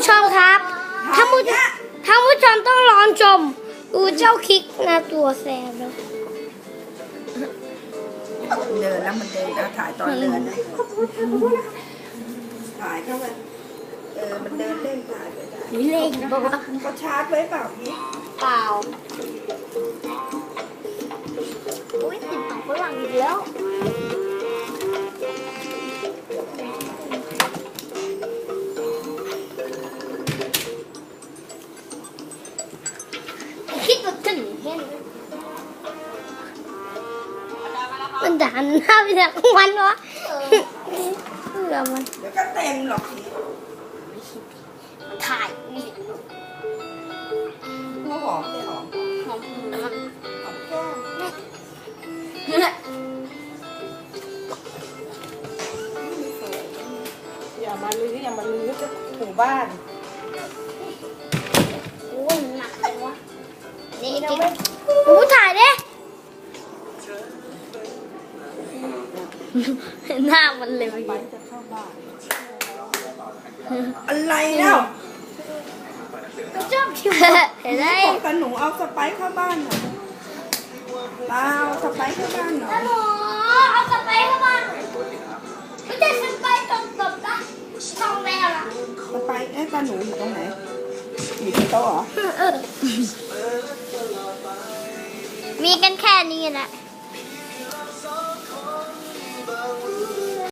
ผู้ชมครับท่านผู้ท่านผู้ชมต้องลองชมดูเจ้าคิกนะตัวแสบแล้วเดินแล้วมันเดินแล้วถ่ายตอนเดินนะถ่ายเข้าไปเออมันเดินเล่นถ่ายไปได้นี่เล่นบอกว่าก็ชาร์จไว้เปล่าพี่เปล่าอุ้ยติดต่อฝรั่งอีกแล้ว มันด่านหน้าไปจากวันวะเพื่อมันเดี๋ยวก็เต็มหรอกพี่ถ่ายนี่หัวหอมไม่หอมหอมมันหอมแก้มอย่ามาลื้ออย่ามาลื้อจะถูบ้านโอ้ยหนักเลยวะ นี่กิ๊กโอ้ถ่ายดิหน้ามันเลยเมื่อไปกี้จะเข้าบ้านอะไรเนาะชอบคิวเห็นไหมบอกกับหนูเอาสไปซ์เข้าบ้านหน่อยเปล่าสไปซ์เข้าบ้านหน่อยหนูเอาสไปร์เข้ามาไม่ใช่สไปร์ตรงตบนะทองแมวล่ะสไปซ์เอ้ตาหนูอยู่ตรงไหน มีโต๊ะเหรอเออมีกันแค่นี้แหละ